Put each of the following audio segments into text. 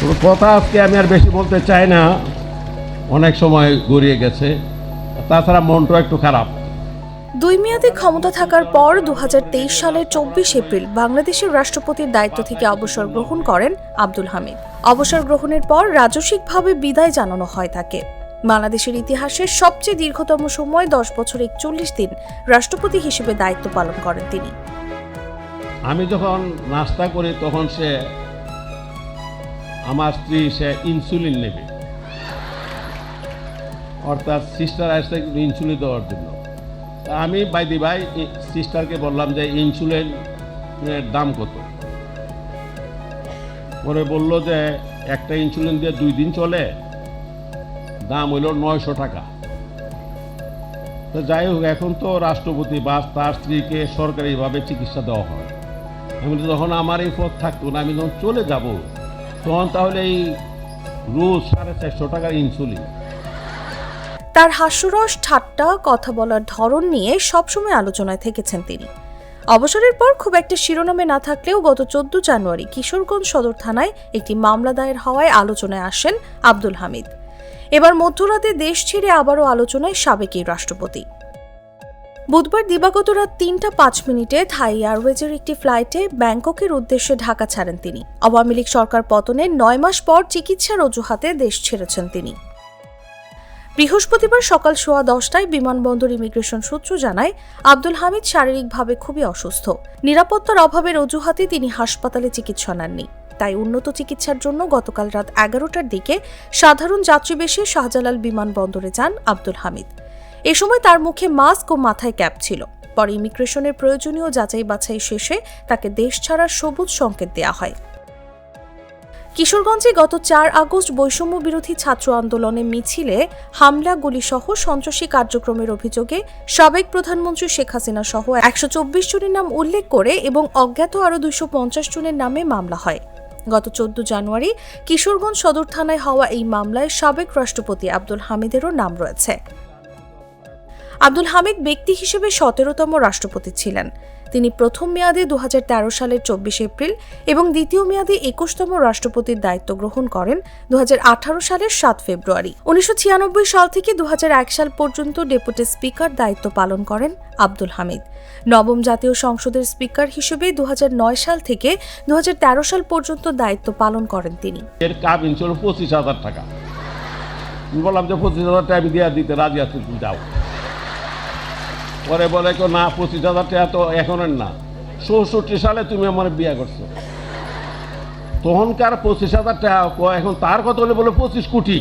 কথা আজকে আমি আর বেশি বলতে চাই না। অনেক সময় গড়িয়ে গেছে। তাছাড়া মনটা একটু খারাপ। দুই মেয়াদে ক্ষমতা থাকার পর দু সালের চব্বিশ এপ্রিল বাংলাদেশের রাষ্ট্রপতির দায়িত্ব থেকে অবসর গ্রহণ করেন আব্দুল হামিদ। অবসর গ্রহণের পর রাজস্বিকভাবে বিদায় জানানো হয় তাকে। বাংলাদেশের ইতিহাসের সবচেয়ে দীর্ঘতম সময় দশ বছর একচল্লিশ দিন রাষ্ট্রপতি হিসেবে দায়িত্ব পালন করেন তিনি। আমি যখন নাস্তা করি তখন সে আমার স্ত্রী, সে ইনসুলিন নেবে। অর্থাৎ সিস্টার আসছে ইনসুলিন দেওয়ার জন্য। আমি বাইদি ভাই সিস্টারকে বললাম যে ইনসুলিনের দাম কত? পরে বলল যে, একটা ইনসুলিন দিয়ে দুই দিন চলে, দাম হইল নয়শো টাকা। তো যাই হোক, এখন তো রাষ্ট্রপতি বা তার স্ত্রীকে সরকারিভাবে চিকিৎসা দেওয়া হয়। আমি যখন আমার এই পথ থাকতো না, আমি যখন চলে যাব তখন তাহলে এই রোজ সাড়ে চারশো টাকার ইনসুলিন তার হাস্যরস ঠাট্টা, কথা বলার ধরন নিয়ে সবসময় আলোচনায় থেকেছেন তিনি। অবসরের পর খুব একটা শিরোনামে না থাকলেও গত চোদ্দ জানুয়ারি কিশোরগঞ্জ সদর থানায় একটি মামলা দায়ের হওয়ায় আলোচনায় আসেন আব্দুল হামিদ। এবার মধ্যরাতে দেশ ছেড়ে আবারও আলোচনায় সাবেক রাষ্ট্রপতি। বুধবার দিবাগত রাত তিনটা পাঁচ মিনিটে থাই এয়ারওয়েজের একটি ফ্লাইটে ব্যাংককের উদ্দেশ্যে ঢাকা ছাড়েন তিনি। আওয়ামী লীগ সরকার পতনের নয় মাস পর চিকিৎসার অজুহাতে দেশ ছেড়েছেন তিনি। বৃহস্পতিবার সকাল সোয়া দশটায় বিমানবন্দর ইমিগ্রেশন সূত্র জানায়, আব্দুল হামিদ শারীরিকভাবে খুবই অসুস্থ। নিরাপত্তার অভাবের অজুহাতে তিনি হাসপাতালে চিকিৎসা নেননি। তাই উন্নত চিকিৎসার জন্য গতকাল রাত এগারোটার দিকে সাধারণ যাত্রীবেশে শাহজালাল বিমানবন্দরে যান আব্দুল হামিদ। এ সময় তার মুখে মাস্ক ও মাথায় ক্যাপ ছিল। পরে ইমিগ্রেশনের প্রয়োজনীয় যাচাই বাছাই শেষে তাকে দেশ ছাড়ার সবুজ সংকেত দেওয়া হয়। কিশোরগঞ্জে গত চার আগস্ট বৈষম্য বিরোধী ছাত্র আন্দোলনে মিছিলে হামলা, গুলিসহ সন্ত্রাসী কার্যক্রমের অভিযোগে সাবেক প্রধানমন্ত্রী শেখ হাসিনা সহ একশো চব্বিশ জনের নাম উল্লেখ করে এবং অজ্ঞাত আরও দুইশো পঞ্চাশ জনের নামে মামলা হয়। গত চোদ্দ জানুয়ারি কিশোরগঞ্জ সদর থানায় হওয়া এই মামলায় সাবেক রাষ্ট্রপতি আব্দুল হামিদেরও নাম রয়েছে। আব্দুল হামিদ ব্যক্তি হিসেবে সতেরোতম রাষ্ট্রপতি ছিলেন। তিনি প্রথম মেয়াদে দু সালের চব্বিশ এপ্রিল এবং দ্বিতীয় মেয়াদে একুশতম রাষ্ট্রপতির দায়িত্ব গ্রহণ করেন দুহাজার আঠারো সালের সাত ফেব্রুয়ারি। উনিশশো ছিয়ানব্বই সাল থেকে দু সাল পর্যন্ত ডেপুটি স্পিকার দায়িত্ব পালন করেন আব্দুল হামিদ। নবম জাতীয় সংসদের স্পিকার হিসেবে দু হাজার নয় সাল থেকে দু হাজার তেরো সাল পর্যন্ত দায়িত্ব পালন করেন তিনি। এর ছিল পঁচিশ হাজার টাকা। বললাম যে পঁচিশ হাজার টাকা দেওয়া দিতে রাজি পরে বলে কেউ, না, পঁচিশ হাজার টাকা তো এখনের না। চৌষট্টি সালে তুমি আমার বিয়ে করছ। তখনকার পঁচিশ হাজার টাকা এখন তার কথা হলে বলে পঁচিশ কোটি?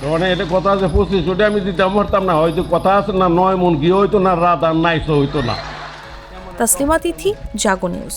তখন এটা কথা আছে, পঁচিশ কোটি আমি দিতে পারতাম না। হয়তো কথা আছে না, নয় মন গিয়ে হইতো না, রাত আর নাইসও হইতো না। তাসলিমা তিথি, জাগো নিউজ।